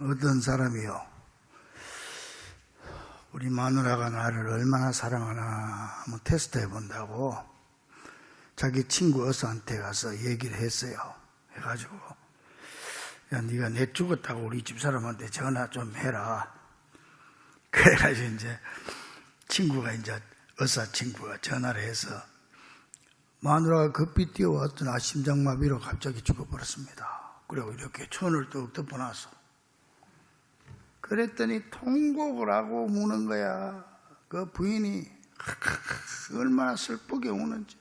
어떤 사람이요. 우리 마누라가 나를 얼마나 사랑하나 한번 테스트 해 본다고 자기 친구 어서한테 가서 얘기를 했어요. 해가지고 야 네가 내 죽었다고 우리 집 사람한테 전화 좀 해라. 그래가지고 이제 친구가 이제 의사 친구가 전화를 해서 마누라가 급히 뛰어왔더나 심장마비로 갑자기 죽어버렸습니다. 그리고 이렇게 천을 뚝 덮어놨어. 그랬더니 통곡을 하고 우는 거야. 그 부인이 얼마나 슬프게 우는지.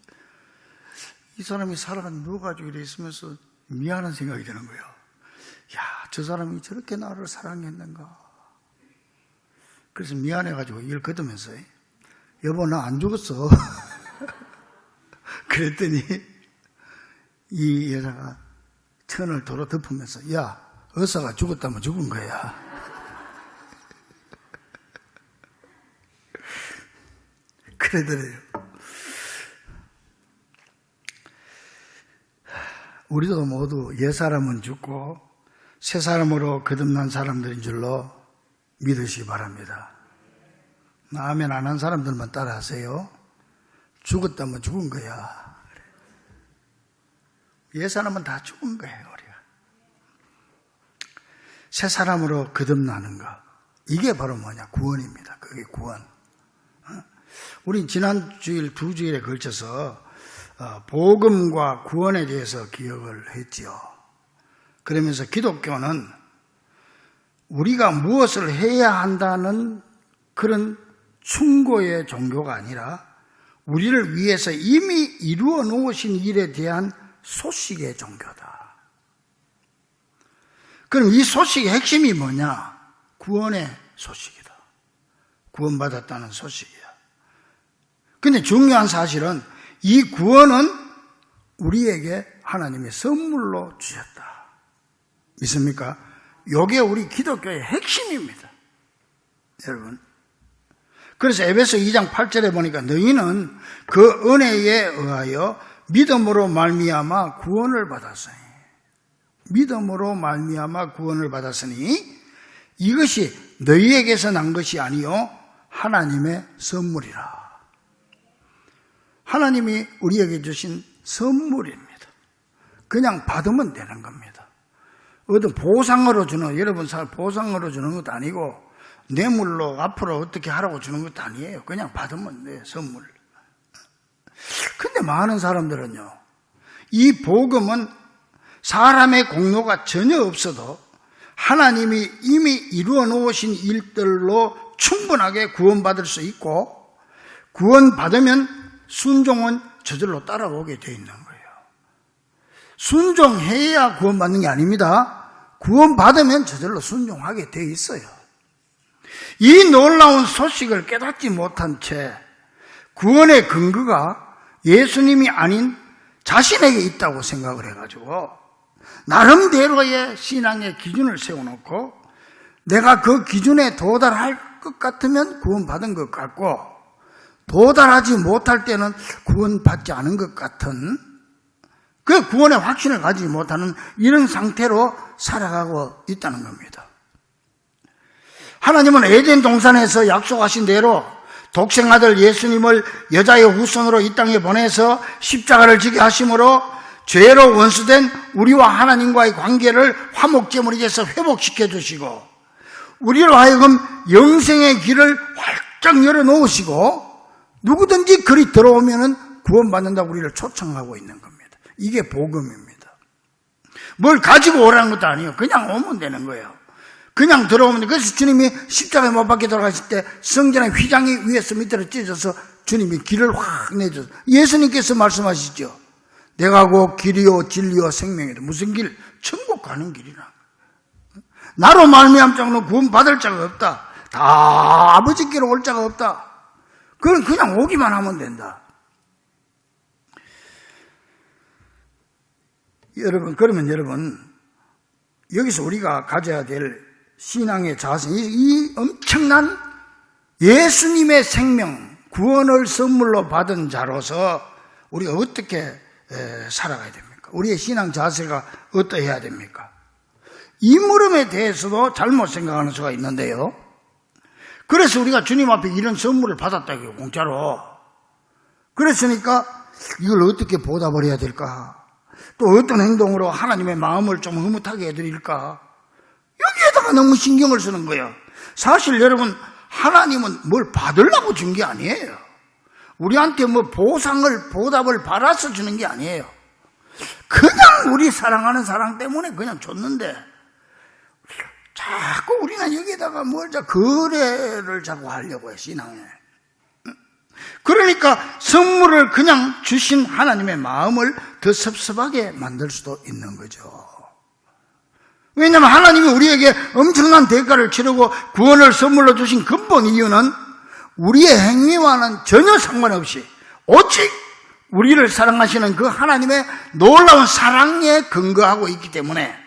이 사람이 살아간 누가지고 이래 있으면서 미안한 생각이 드는 거예요. 야, 저 사람이 저렇게 나를 사랑했는가. 그래서 미안해가지고 이걸 걷으면서, 여보, 나 안 죽었어. 그랬더니, 이 여자가 천을 도로 덮으면서, 야, 의사가 죽었다면 죽은 거야. 그러더래요. 우리도 모두 옛 사람은 죽고 새 사람으로 거듭난 사람들인 줄로 믿으시기 바랍니다. 아멘 안 한 사람들만 따라하세요. 죽었다면 죽은 거야. 옛 사람은 다 죽은 거예요, 우리가. 새 사람으로 거듭나는 거. 이게 바로 뭐냐? 구원입니다. 그게 구원. 우리 지난 주일 두 주일에 걸쳐서 어, 복음과 구원에 대해서 기억을 했지요. 그러면서 기독교는 우리가 무엇을 해야 한다는 그런 충고의 종교가 아니라 우리를 위해서 이미 이루어 놓으신 일에 대한 소식의 종교다. 그럼 이 소식의 핵심이 뭐냐? 구원의 소식이다. 구원받았다는 소식이야. 근데 중요한 사실은 이 구원은 우리에게 하나님의 선물로 주셨다. 믿습니까? 요게 우리 기독교의 핵심입니다. 여러분. 그래서 에베소 2장 8절에 보니까 너희는 그 은혜에 의하여 믿음으로 말미암아 구원을 받았으니 믿음으로 말미암아 구원을 받았으니 이것이 너희에게서 난 것이 아니요 하나님의 선물이라. 하나님이 우리에게 주신 선물입니다. 그냥 받으면 되는 겁니다. 어떤 보상으로 주는, 여러분 살 보상으로 주는 것도 아니고, 뇌물로 앞으로 어떻게 하라고 주는 것도 아니에요. 그냥 받으면 돼, 선물. 근데 많은 사람들은요, 이 복음은 사람의 공로가 전혀 없어도 하나님이 이미 이루어 놓으신 일들로 충분하게 구원받을 수 있고, 구원받으면 순종은 저절로 따라오게 되어 있는 거예요. 순종해야 구원받는 게 아닙니다. 구원받으면 저절로 순종하게 되어 있어요. 이 놀라운 소식을 깨닫지 못한 채 구원의 근거가 예수님이 아닌 자신에게 있다고 생각을 해가지고 나름대로의 신앙의 기준을 세워놓고 내가 그 기준에 도달할 것 같으면 구원받은 것 같고 도달하지 못할 때는 구원받지 않은 것 같은 그 구원의 확신을 가지지 못하는 이런 상태로 살아가고 있다는 겁니다. 하나님은 에덴 동산에서 약속하신 대로 독생아들 예수님을 여자의 후손으로 이 땅에 보내서 십자가를 지게 하심으로 죄로 원수된 우리와 하나님과의 관계를 화목제물에게서 회복시켜 주시고 우리로 하여금 영생의 길을 활짝 열어 놓으시고 누구든지 그리 들어오면은 구원받는다고 우리를 초청하고 있는 겁니다. 이게 복음입니다. 뭘 가지고 오라는 것도 아니에요. 그냥 오면 되는 거예요. 그냥 들어오면 돼. 그래서 주님이 십자가에 못 박혀 돌아가실 때 성전의 휘장이 위에서 밑으로 찢어서 주님이 길을 확 내줘서 예수님께서 말씀하시죠. 내가 곧 길이요 진리요 생명이다. 무슨 길? 천국 가는 길이라. 나로 말미암 자는 구원 받을 자가 없다. 다 아버지께로 올 자가 없다. 그건 그냥 오기만 하면 된다. 여러분, 그러면 여러분, 여기서 우리가 가져야 될 신앙의 자세, 이, 이 엄청난 예수님의 생명, 구원을 선물로 받은 자로서 우리가 어떻게 살아가야 됩니까? 우리의 신앙 자세가 어떠해야 됩니까? 이 물음에 대해서도 잘못 생각하는 수가 있는데요. 그래서 우리가 주님 앞에 이런 선물을 받았다고요, 공짜로. 그랬으니까 이걸 어떻게 보답을 해야 될까? 또 어떤 행동으로 하나님의 마음을 좀 흐뭇하게 해드릴까? 여기에다가 너무 신경을 쓰는 거예요. 사실 여러분, 하나님은 뭘 받으려고 준 게 아니에요. 우리한테 뭐 보상을, 보답을 받아서 주는 게 아니에요. 그냥 우리 사랑하는 사랑 때문에 그냥 줬는데, 자꾸 우리는 여기다가 뭘, 자, 거래를 자꾸 하려고 해, 신앙에. 그러니까 선물을 그냥 주신 하나님의 마음을 더 섭섭하게 만들 수도 있는 거죠. 왜냐하면 하나님이 우리에게 엄청난 대가를 치르고 구원을 선물로 주신 근본 이유는 우리의 행위와는 전혀 상관없이 오직 우리를 사랑하시는 그 하나님의 놀라운 사랑에 근거하고 있기 때문에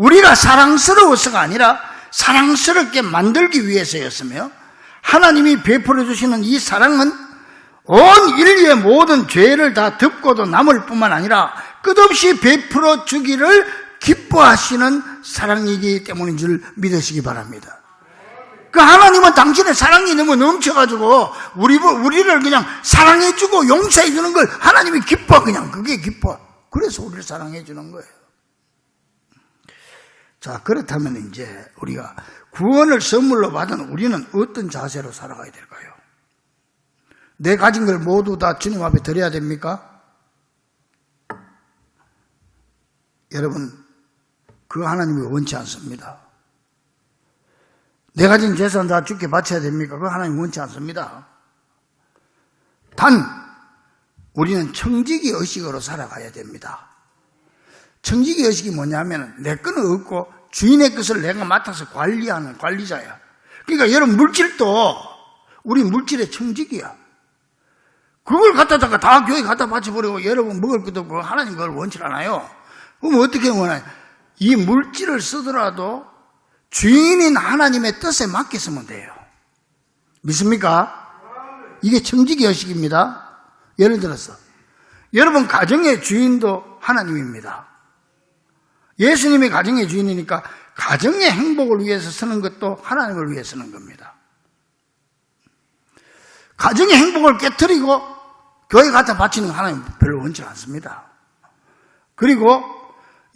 우리가 사랑스러워서가 아니라 사랑스럽게 만들기 위해서였으며 하나님이 베풀어 주시는 이 사랑은 온 인류의 모든 죄를 다 덮고도 남을 뿐만 아니라 끝없이 베풀어 주기를 기뻐하시는 사랑이기 때문인 줄 믿으시기 바랍니다. 그 하나님은 당신의 사랑이 너무 넘쳐가지고 우리 우리를 그냥 사랑해주고 용서해주는 걸 하나님이 기뻐 그냥 그게 기뻐. 그래서 우리를 사랑해주는 거예요. 자 그렇다면 이제 우리가 구원을 선물로 받은 우리는 어떤 자세로 살아가야 될까요? 내 가진 걸 모두 다 주님 앞에 드려야 됩니까? 여러분, 그 하나님이 원치 않습니다. 내 가진 재산 다 죽게 바쳐야 됩니까? 그 하나님 원치 않습니다. 단, 우리는 청지기 의식으로 살아가야 됩니다. 청지기 의식이 뭐냐면, 내 거는 없고, 주인의 것을 내가 맡아서 관리하는 관리자야. 그러니까 여러분, 물질도, 우리 물질의 청지기야. 그걸 갖다다가 다 교회 갖다 바쳐버리고 여러분 먹을 것도 없고 하나님 그걸 원치 않아요. 그럼 어떻게 원해요? 이 물질을 쓰더라도 주인인 하나님의 뜻에 맡겼으면 돼요. 믿습니까? 이게 청지기 의식입니다. 예를 들어서 여러분 가정의 주인도 하나님입니다. 예수님이 가정의 주인이니까 가정의 행복을 위해서 쓰는 것도 하나님을 위해 쓰는 겁니다. 가정의 행복을 깨뜨리고 교회 갖다 바치는 거 하나님 별로 원치 않습니다. 그리고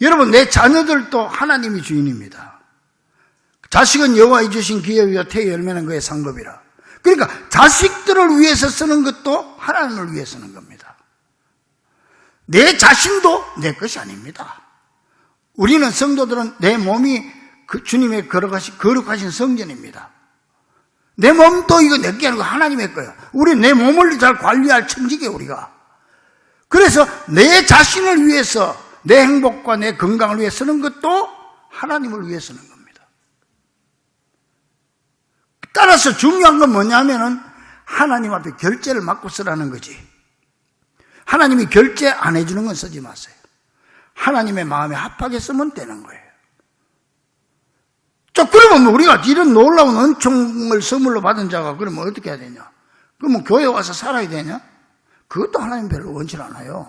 여러분 내 자녀들도 하나님이 주인입니다. 자식은 여호와의 주신 기업이요 태의 열매는 그의 상급이라. 그러니까 자식들을 위해서 쓰는 것도 하나님을 위해 쓰는 겁니다. 내 자신도 내 것이 아닙니다. 우리는 성도들은 내 몸이 그 주님의 거룩하신, 거룩하신 성전입니다. 내 몸도 이거 내게 아니고 하나님의 거예요. 우리 내 몸을 잘 관리할 천직이에요, 우리가. 그래서 내 자신을 위해서 내 행복과 내 건강을 위해 쓰는 것도 하나님을 위해 쓰는 겁니다. 따라서 중요한 건 뭐냐면은 하나님 앞에 결제를 맡고 쓰라는 거지. 하나님이 결제 안 해주는 건 쓰지 마세요. 하나님의 마음에 합하게 쓰면 되는 거예요. 자, 그러면 뭐 우리가 이런 놀라운 은총을 선물로 받은 자가 그러면 어떻게 해야 되냐? 그러면 교회 와서 살아야 되냐? 그것도 하나님 별로 원치 않아요.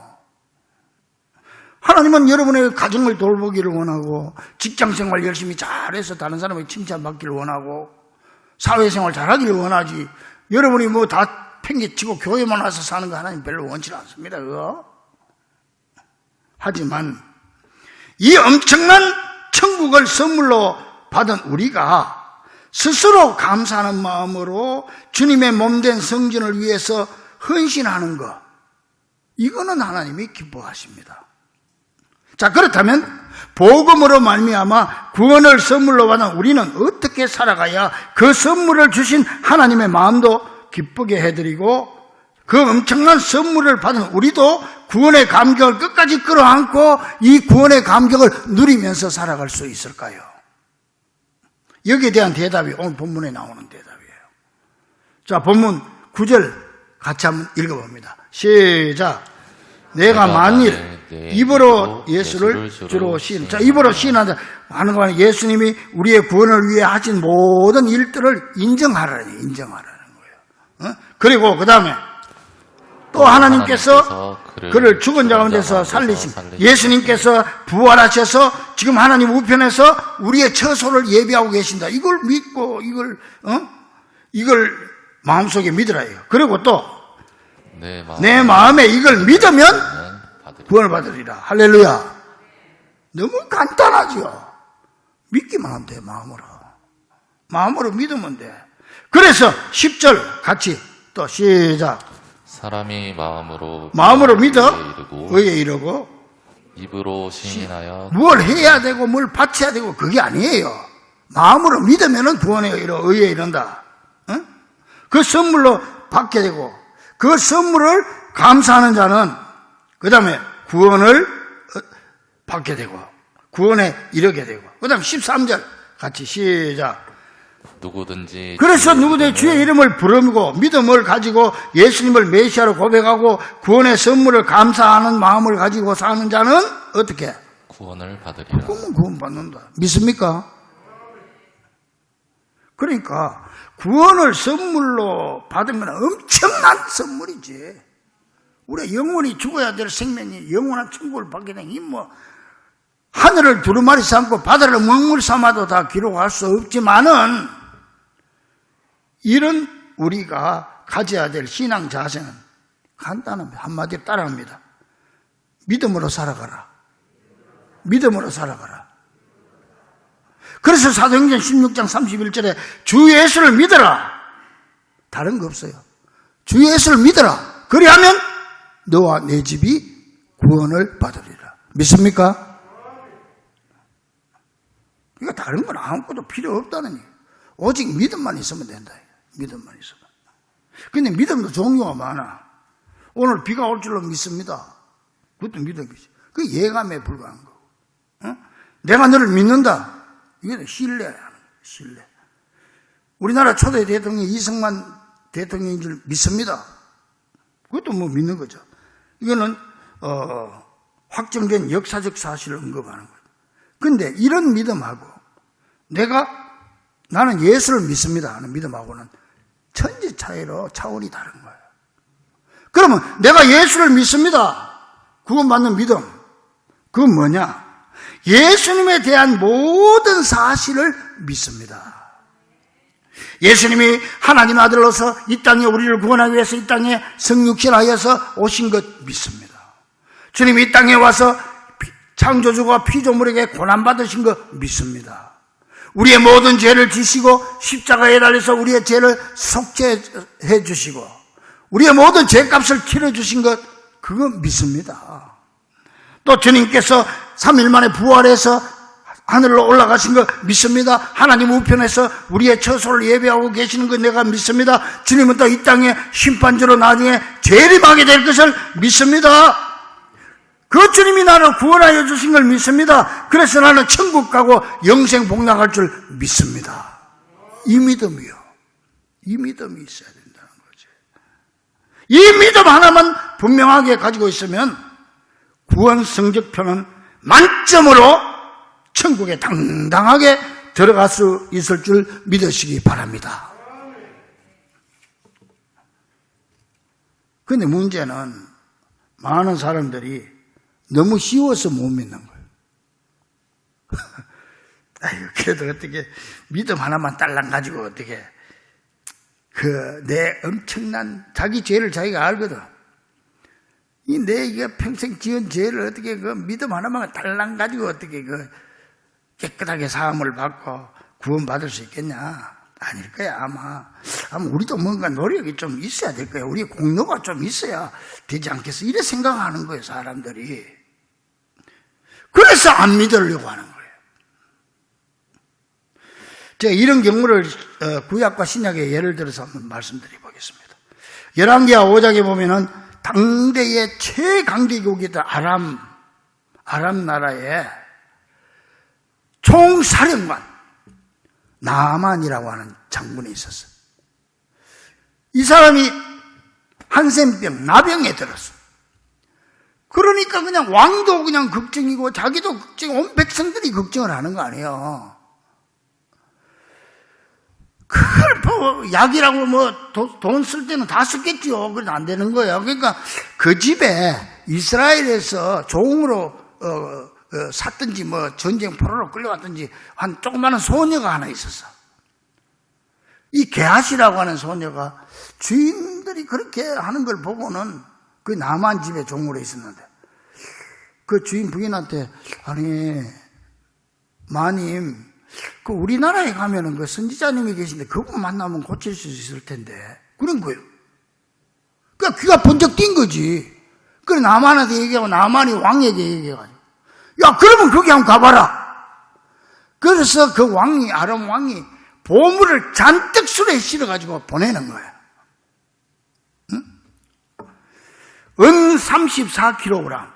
하나님은 여러분의 가정을 돌보기를 원하고 직장 생활 열심히 잘해서 다른 사람에게 칭찬받기를 원하고 사회생활 잘하기를 원하지 여러분이 뭐 다 팽개치고 교회만 와서 사는 거 하나님 별로 원치 않습니다. 그거. 하지만 이 엄청난 천국을 선물로 받은 우리가 스스로 감사하는 마음으로 주님의 몸된 성전을 위해서 헌신하는 것 이거는 하나님이 기뻐하십니다. 자 그렇다면 복음으로 말미암아 구원을 선물로 받은 우리는 어떻게 살아가야 그 선물을 주신 하나님의 마음도 기쁘게 해드리고 그 엄청난 선물을 받은 우리도 구원의 감격을 끝까지 끌어안고 이 구원의 감격을 누리면서 살아갈 수 있을까요? 여기에 대한 대답이 오늘 본문에 나오는 대답이에요. 자, 본문 9절 같이 한번 읽어봅니다. 시작. 내가 만일 입으로 예수를 주로 시인. 자, 입으로 시인한다. 하는 거는 예수님이 우리의 구원을 위해 하신 모든 일들을 인정하라는, 인정하라는 거예요. 어? 그리고 그 다음에 또 하나님께서 그를 죽은 자 가운데서 살리신 예수님께서 부활하셔서 지금 하나님 우편에서 우리의 처소를 예비하고 계신다. 이걸 믿고 이걸 어? 이걸 마음속에 믿으라 해요. 그리고 또내내 마음 마음에 이걸 믿으면 구원을 받으리라. 할렐루야. 너무 간단하죠. 믿기만 하면 돼, 마음으로. 마음으로 믿으면 돼. 그래서 10절 같이 또 시작. 사람이 마음으로 마음으로 믿어 의에 이르고 입으로 시인하여 뭘 해야 되고 뭘 바쳐야 되고 그게 아니에요. 마음으로 믿으면은 구원에 이르 의에 이른다. 응? 그 선물로 받게 되고 그 선물을 감사하는 자는 그 다음에 구원을 어, 받게 되고 구원에 이르게 되고 그 다음 13절 같이 시작. 누구든지 그래서 주의 누구든 이름을 주의 이름을 부르고 믿음을 가지고 예수님을 메시아로 고백하고 구원의 선물을 감사하는 마음을 가지고 사는 자는 어떻게? 구원을 받으리라 그러면 구원 받는다. 믿습니까? 그러니까 구원을 선물로 받은 건 엄청난 선물이지. 우리 영원히 죽어야 될 생명이 영원한 천국을 받게 되니 뭐 하늘을 두루마리 삼고 바다를 먹물 삼아도 다 기록할 수 없지만은 이런 우리가 가져야 될 신앙 자세는 간단합니다. 한마디로 따라합니다. 믿음으로 살아가라. 믿음으로 살아가라. 그래서 사도행전 16장 31절에 주 예수를 믿어라. 다른 거 없어요. 주 예수를 믿어라. 그리하면 너와 내 집이 구원을 받으리라. 믿습니까? 이거 다른 건 아무것도 필요 없다는 얘기예요. 오직 믿음만 있으면 된다. 믿음만 있으면. 근데 믿음도 종류가 많아. 오늘 비가 올 줄로 믿습니다. 그것도 믿음이지. 그 예감에 불과한 거고. 어? 내가 너를 믿는다. 이게 신뢰야. 신뢰. 우리나라 초대 대통령 이승만 대통령인 줄 믿습니다. 그것도 뭐 믿는 거죠. 이거는 어, 확정된 역사적 사실을 언급하는 거예요. 근데 이런 믿음하고 내가 나는 예수를 믿습니다 하는 믿음하고는 천지 차이로 차원이 다른 거예요. 그러면 내가 예수를 믿습니다. 구원받는 믿음. 그건 뭐냐? 예수님에 대한 모든 사실을 믿습니다. 예수님이 하나님 아들로서 이 땅에 우리를 구원하기 위해서 이 땅에 성육신하여서 오신 것 믿습니다. 주님이 이 땅에 와서 창조주가 피조물에게 고난받으신 것 믿습니다. 우리의 모든 죄를 지시고 십자가에 달려서 우리의 죄를 속죄해 주시고 우리의 모든 죄값을 치러 주신 것 그거 믿습니다. 또 주님께서 3일 만에 부활해서 하늘로 올라가신 거 믿습니다. 하나님 우편에서 우리의 처소를 예배하고 계시는 거 내가 믿습니다. 주님은 또 이 땅에 심판주로 나중에 재림하게 될 것을 믿습니다. 그 주님이 나를 구원하여 주신 걸 믿습니다. 그래서 나는 천국 가고 영생 복락할 줄 믿습니다. 이 믿음이요. 이 믿음이 있어야 된다는 거죠. 이 믿음 하나만 분명하게 가지고 있으면 구원 성적표는 만점으로 천국에 당당하게 들어갈 수 있을 줄 믿으시기 바랍니다. 근데 문제는 많은 사람들이 너무 쉬워서 못 믿는 거예요. 아유, 그래도 어떻게 믿음 하나만 딸랑 가지고 어떻게 그 내 엄청난 자기 죄를 자기가 알거든. 이내 이게 평생 지은 죄를 어떻게 그 믿음 하나만 달랑 가지고 어떻게 그 깨끗하게 사함을 받고 구원받을 수 있겠냐? 아닐 거야, 아마. 아마 우리도 뭔가 노력이 좀 있어야 될 거야. 우리 공로가 좀 있어야 되지 않겠어? 이래 생각하는 거예요, 사람들이. 그래서 안 믿으려고 하는 거예요. 제가 이런 경우를 어, 구약과 신약의 예를 들어서 한번 말씀드려 보겠습니다. 열왕기하 5장에 보면은 당대의 최강대국이던 아람, 아람 나라에 총사령관, 나만이라고 하는 장군이 있었어요. 이 사람이 한센병, 나병에 들었어. 그러니까 그냥 왕도 그냥 걱정이고 자기도 걱정, 온 백성들이 걱정을 하는 거 아니에요. 그걸 뭐 약이라고 뭐 돈 쓸 때는 다 썼겠죠. 그래도 안 되는 거예요. 그러니까 그 집에 이스라엘에서 종으로 어, 어, 샀든지 뭐 전쟁 포로로 끌려갔든지 한 조그마한 소녀가 하나 있었어. 이 게하시라고 하는 소녀가 주인들이 그렇게 하는 걸 보고는 그 남한 집에 종으로 있었는데 그 주인 부인한테 아니 마님 그 우리나라에 가면은 그 선지자님이 계신데 그분 만나면 고칠 수 있을 텐데 그런 거예요. 그러니까 귀가 번쩍 뛴 거지. 그래 나만한테 얘기하고 나만이 왕에게 얘기해가지고 야 그러면 거기 한번 가봐라. 그래서 그 왕이 아람 왕이 보물을 잔뜩 술에 실어가지고 보내는 거예요. 응? 은 34kg.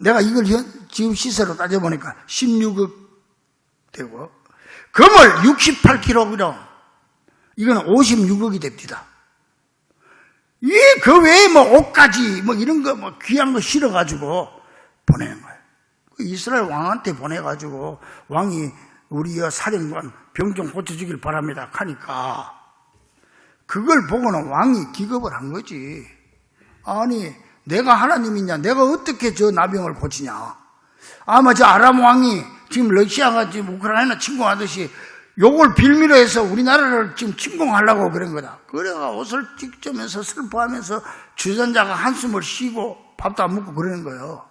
내가 이걸 현- 지금 시세로 따져보니까 16억 되고 금을 68kg. 이거는 56억이 됩니다. 이, 그 외에 뭐 옷까지 뭐 이런 거 뭐 귀한 거 실어가지고 보내는 거예요. 그 이스라엘 왕한테 보내가지고 왕이 우리 여 사령관 병 좀 고쳐주길 바랍니다. 하니까 그걸 보고는 왕이 기겁을 한 거지. 아니, 내가 하나님이냐? 내가 어떻게 저 나병을 고치냐? 아마 저 아람 왕이 지금 러시아가 지금 우크라이나 침공하듯이 요걸 빌미로 해서 우리나라를 지금 침공하려고 그런 거다. 그래가 옷을 찢으면서 슬퍼하면서 주전자가 한숨을 쉬고 밥도 안 먹고 그러는 거예요.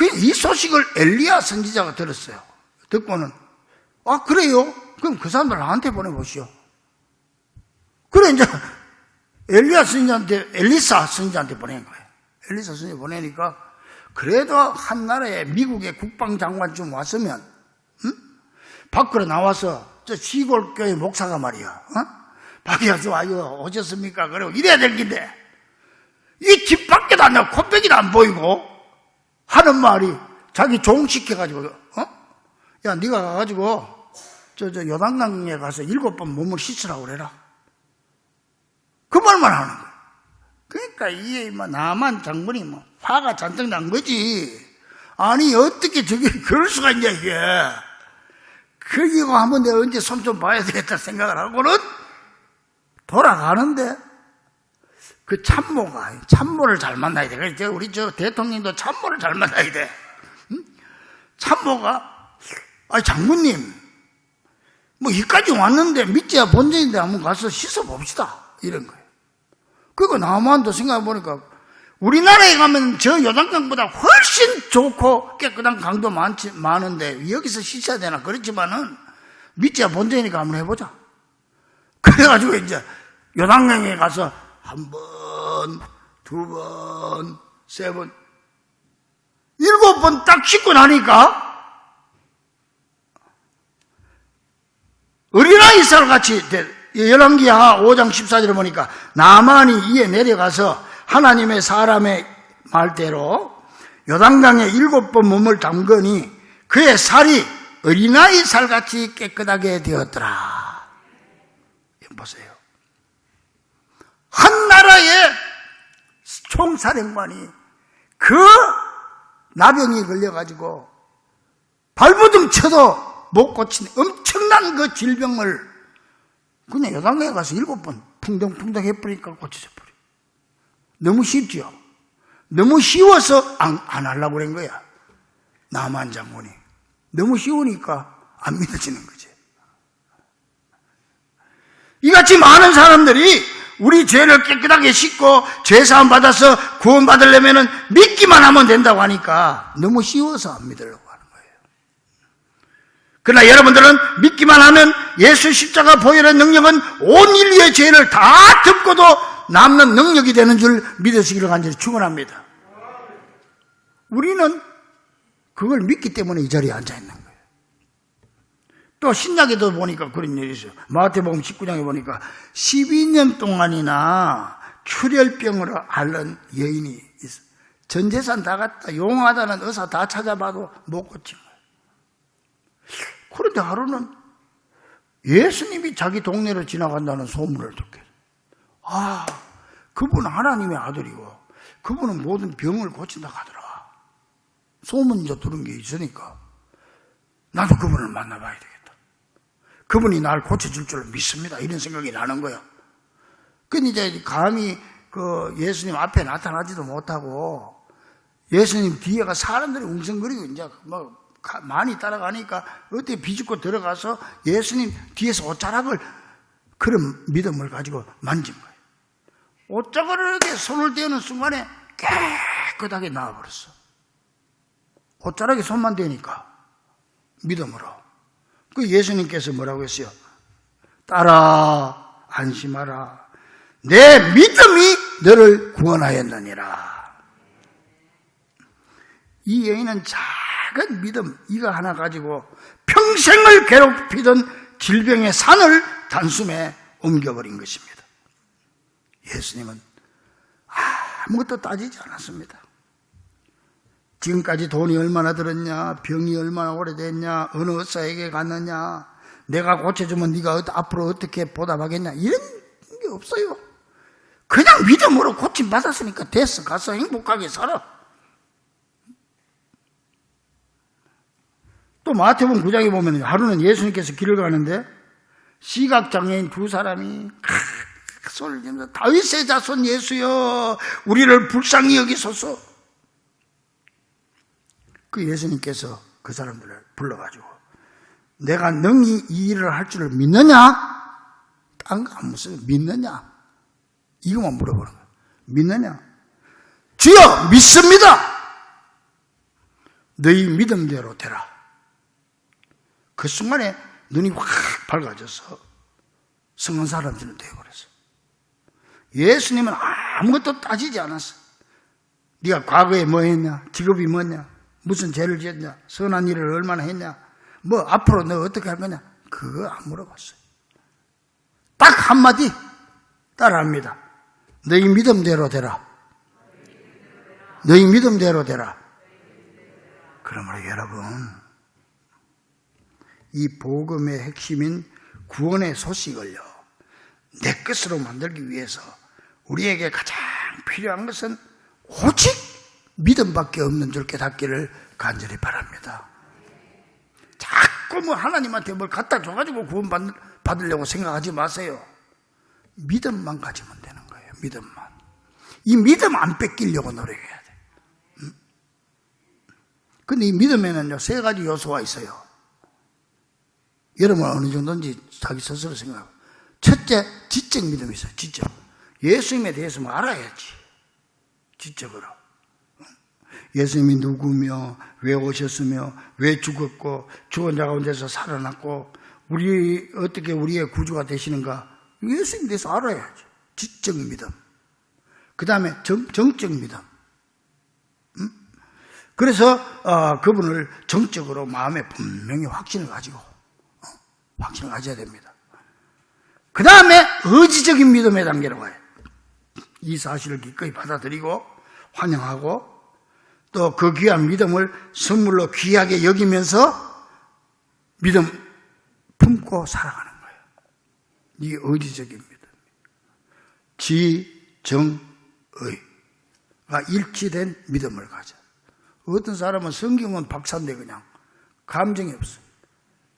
그 이 소식을 엘리야 선지자가 들었어요. 듣고는 아 그래요? 그럼 그 사람들 나한테 보내보시오. 그래 이제 엘리야 선지자한테 엘리사 선지자한테 보낸 거예요. 엘리사 선지자 보내니까 그래도 한 나라에 미국의 국방장관 좀 왔으면 응? 밖으로 나와서 저 시골 교회 목사가 말이야. 어? 가서 아유 오셨습니까? 그러고 이래야 될 긴데 이 집 밖에도 안 나고 콧배기도 안 보이고 하는 말이 자기 종시켜가지고 어? 야 네가 가가지고 저 저 요단강에 가서 일곱 번 몸을 씻으라고 그래라. 그 말만 하는 거야. 그러니까 이게 뭐 나만 장군이 뭐 화가 잔뜩 난 거지. 아니 어떻게 저게 그럴 수가 있냐 이게. 그리고 한번 내가 언제 손 좀 봐야 되겠다 생각을 하고는 돌아가는데 그 참모가 참모를 잘 만나야 돼. 그래서 우리 저 대통령도 참모를 잘 만나야 돼. 응? 참모가 아 장군님 뭐 이까지 왔는데 믿지야 본전인데 한번 가서 씻어 봅시다 이런 거예요. 그리고 남한도 생각해 보니까 우리나라에 가면 저 요단강보다 훨씬 좋고 깨끗한 강도 많지, 많은데 여기서 씻어야 되나 그렇지만은 믿지야 본전이니까 한번 해보자. 그래가지고 이제 요단강에 가서 한 번, 두 번, 세 번, 일곱 번 딱 씻고 나니까 어린아이 살 같이 열왕기하 5장 14절을 보니까 나만이 이에 내려가서 하나님의 사람의 말대로 요단강에 일곱 번 몸을 담그니 그의 살이 어린아이 살같이 깨끗하게 되었더라. 보세요. 한 나라의 총사령관이 그 나병이 걸려가지고 발버둥 쳐도 못 고친 엄청난 그 질병을 그냥 요단강에 가서 일곱 번 풍덩풍덩 해버리니까 고쳐져 버려. 너무 쉽죠? 너무 쉬워서 안, 안 하려고 그런 거야. 남한 장군이. 너무 쉬우니까 안 믿어지는 거지. 이같이 많은 사람들이 우리 죄를 깨끗하게 씻고 죄사함 받아서 구원 받으려면 믿기만 하면 된다고 하니까 너무 쉬워서 안 믿으려고 하는 거예요. 그러나 여러분들은 믿기만 하면 예수 십자가 보혈의 능력은 온 인류의 죄를 다 덮고도 남는 능력이 되는 줄 믿으시기를 간절히 축원합니다. 우리는 그걸 믿기 때문에 이 자리에 앉아 있는 거예요. 또 신약에도 보니까 그런 일이 있어요. 마태복음 19장에 보니까 12년 동안이나 출혈병으로 앓는 여인이 있어. 전 재산 다 갖다 용하다는 의사 다 찾아봐도 못 고친 거예요. 그런데 하루는 예수님이 자기 동네를 지나간다는 소문을 듣게. 아, 그분은 하나님의 아들이고, 그분은 모든 병을 고친다 하더라. 소문이 들은 게 있으니까, 나도 그분을 만나봐야 되겠다. 그분이 날 고쳐줄 줄 믿습니다. 이런 생각이 나는 거예요. 근데 이제 감히 그 예수님 앞에 나타나지도 못하고 예수님 뒤에가 사람들이 웅성거리고 이제 뭐 가- 많이 따라가니까 어떻게 비집고 들어가서 예수님 뒤에서 옷자락을 그런 믿음을 가지고 만진 거예요. 옷자락에 손을 대는 순간에 깨끗하게 나와버렸어. 옷자락에 손만 대니까 믿음으로. 그 예수님께서 뭐라고 했어요? 따라 안심하라. 내 믿음이 너를 구원하였느니라. 이 여인은 작은 믿음, 이거 하나 가지고 평생을 괴롭히던 질병의 산을 단숨에 옮겨버린 것입니다. 예수님은 아무것도 따지지 않았습니다. 지금까지 돈이 얼마나 들었냐, 병이 얼마나 오래됐냐, 어느 의사에게 갔느냐, 내가 고쳐주면 네가 어- 앞으로 어떻게 보답하겠냐, 이런 게 없어요. 그냥 믿음으로 고침 받았으니까 됐어. 가서 행복하게 살아. 또 마태복음 9장에 보면 하루는 예수님께서 길을 가는데 시각 장애인 두 사람이 크, 소리를 지면서 다윗의 자손 예수여 우리를 불쌍히 여기소서 그 예수님께서 그 사람들을 불러가지고 내가 능히 이 일을 할 줄을 믿느냐? 딴 거 안 묻어요. 믿느냐? 이것만 물어보는 거예요. 믿느냐? 주여 믿습니다. 너희 믿음대로 되라. 그 순간에 눈이 확 밝아져서 성한 사람들은 되어버렸어. 예수님은 아무것도 따지지 않았어. 네가 과거에 뭐 했냐? 직업이 뭐냐? 무슨 죄를 지었냐? 선한 일을 얼마나 했냐? 뭐 앞으로 너 어떻게 할 거냐? 그거 안 물어봤어요. 딱 한마디 따라합니다. 너희 믿음대로 되라. 너희 믿음대로 되라. 그러므로 여러분, 이 복음의 핵심인 구원의 소식을요, 내 것으로 만들기 위해서 우리에게 가장 필요한 것은 오직 믿음밖에 없는 줄 깨닫기를 간절히 바랍니다. 자꾸 뭐 하나님한테 뭘 갖다 줘가지고 구원 받- 받으려고 생각하지 마세요. 믿음만 가지면 되는 거예요. 믿음만. 이 믿음 안 뺏기려고 노력해야 돼. 음? 근데 이 믿음에는요, 세 가지 요소가 있어요. 여러분 어느 정도인지 자기 스스로 생각하고. 첫째, 지적 믿음이 있어요. 지적. 예수님에 대해서 뭐 알아야지. 지적으로. 예수님이 누구며, 왜 오셨으며, 왜 죽었고, 죽은 자 가운데서 살아났고, 우리, 어떻게 우리의 구주가 되시는가. 예수님에 대해서 알아야지. 지적 믿음. 그 다음에 정, 정적 믿음. 음? 그래서, 어, 그분을 정적으로 마음에 분명히 확신을 가지고, 어, 확신을 가져야 됩니다. 그 다음에 의지적인 믿음의 단계로 가요. 이 사실을 기꺼이 받아들이고, 환영하고, 또 그 귀한 믿음을 선물로 귀하게 여기면서 믿음 품고 살아가는 거예요. 이게 의지적인 믿음. 지, 정, 의가 일치된 믿음을 가져. 어떤 사람은 성경은 박사인데 그냥 감정이 없어.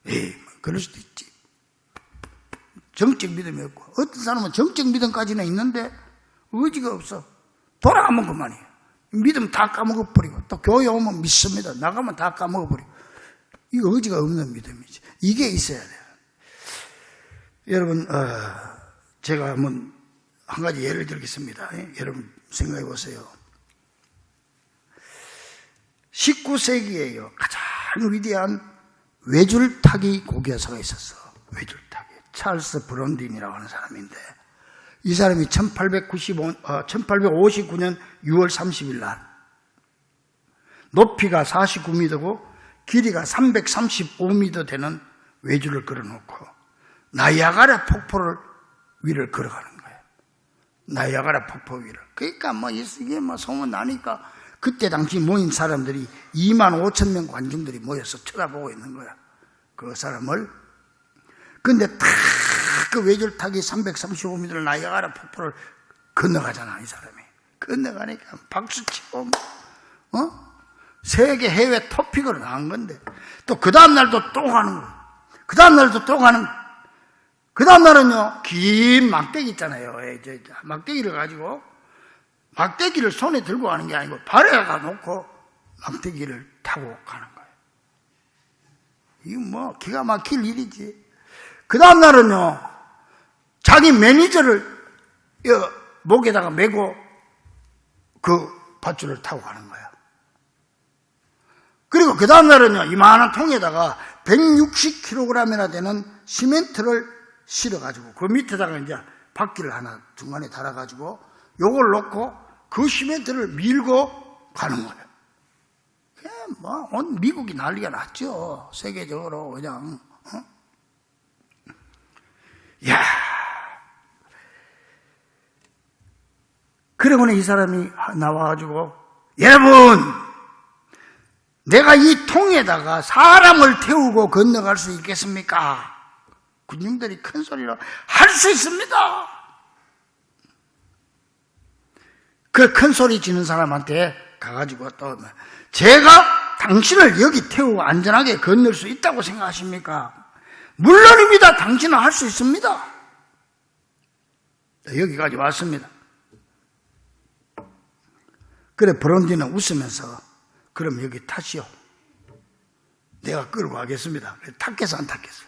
에이, 뭐 그럴 수도 있지. 정적 믿음이 없고, 어떤 사람은 정적 믿음까지는 있는데 의지가 없어. 돌아가면 그만이에요. 믿음 다 까먹어버리고, 또 교회 오면 믿습니다. 나가면 다 까먹어버리고. 이거 의지가 없는 믿음이지. 이게 있어야 돼요. 여러분, 어, 제가 한번 한 가지 예를 들겠습니다. 예? 여러분 생각해 보세요. 19세기에요. 가장 위대한 외줄타기 고교사가 있었어. 외줄타기. 찰스 브론딘이라고 하는 사람인데, 이 사람이 1895, 어, 1859년 6월 30일 날, 높이가 49m고, 길이가 335m 되는 외줄을 걸어놓고, 나야가라 폭포를 위를 걸어가는 거예요. 나야가라 폭포 위를. 그러니까 뭐 이게 뭐 소문 나니까 그때 당시 모인 사람들이 2만 5천 명 관중들이 모여서 쳐다보고 있는 거야. 그 사람을. 근데 탁 그 외줄타기 335m를 나야가라 폭포를 건너가잖아, 이 사람이. 건너가니까 박수 치고, 뭐, 어? 세계 해외 토픽으로 나간 건데, 또 그 다음날도 또 가는 거야. 그 다음날도 또 가는 거야. 그 다음날은요, 긴 막대기 있잖아요. 예, 막대기를 가지고, 막대기를 손에 들고 가는 게 아니고, 발에다 놓고, 막대기를 타고 가는 거예요. 이거 뭐, 기가 막힐 일이지. 그 다음날은요, 자기 매니저를 여, 목에다가 메고, 그 밧줄을 타고 가는 거야. 그리고 그 다음날은요, 이만한 통에다가 160kg이나 되는 시멘트를 실어가지고, 그 밑에다가 이제 바퀴를 하나 중간에 달아가지고, 요걸 놓고 그 시멘트를 밀고 가는 거예요. 그냥 뭐, 온 미국이 난리가 났죠. 세계적으로 그냥. 어? 야 그러고는 이 사람이 나와가지고, 여러분, 내가 이 통에다가 사람을 태우고 건너갈 수 있겠습니까? 군중들이 큰 소리로 할 수 있습니다. 그 큰 소리 지는 사람한테 가가지고 또 제가 당신을 여기 태우고 안전하게 건널 수 있다고 생각하십니까? 물론입니다. 당신은 할 수 있습니다. 여기까지 왔습니다. 그래 브론디는 웃으면서 그럼 여기 타시오. 내가 끌고 가겠습니다. 탔겠어 안 탔겠어?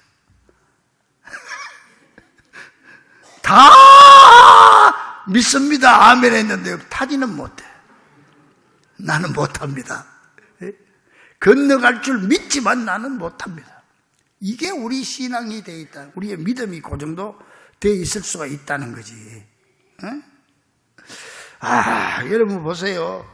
다 믿습니다. 아멘 했는데 타지는 못해. 나는 못합니다. 예? 건너갈 줄 믿지만 나는 못합니다. 이게 우리 신앙이 돼 있다. 우리의 믿음이 그 정도 돼 있을 수가 있다는 거지. 예? 아, 여러분 보세요.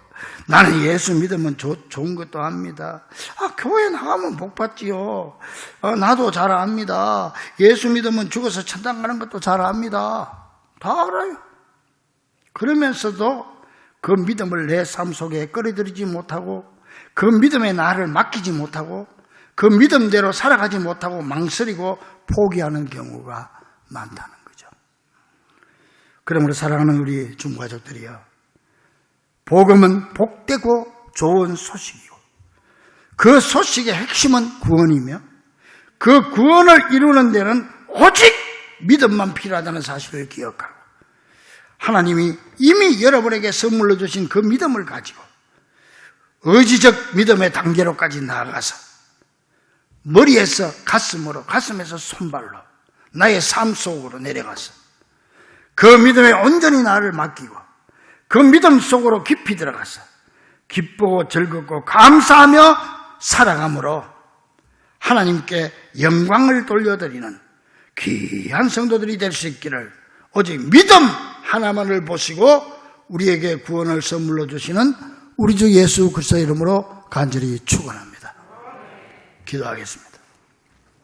나는 예수 믿으면 좋- 좋은 것도 압니다. 아, 교회 나가면 복 받지요. 아, 나도 잘 압니다. 예수 믿으면 죽어서 천당 가는 것도 잘 압니다. 다 알아요. 그러면서도 그 믿음을 내 삶 속에 끌어들이지 못하고 그 믿음에 나를 맡기지 못하고 그 믿음대로 살아가지 못하고 망설이고 포기하는 경우가 많다는. 그러므로 사랑하는 우리 중가족들이요. 복음은 복되고 좋은 소식이고 그 소식의 핵심은 구원이며 그 구원을 이루는 데는 오직 믿음만 필요하다는 사실을 기억하고 하나님이 이미 여러분에게 선물로 주신 그 믿음을 가지고 의지적 믿음의 단계로까지 나아가서 머리에서 가슴으로 가슴에서 손발로 나의 삶 속으로 내려가서 그 믿음에 온전히 나를 맡기고 그 믿음 속으로 깊이 들어가서 기쁘고 즐겁고 감사하며 살아감으로 하나님께 영광을 돌려드리는 귀한 성도들이 될 수 있기를 오직 믿음 하나만을 보시고 우리에게 구원을 선물로 주시는 우리 주 예수 그리스도 이름으로 간절히 축원합니다. 기도하겠습니다.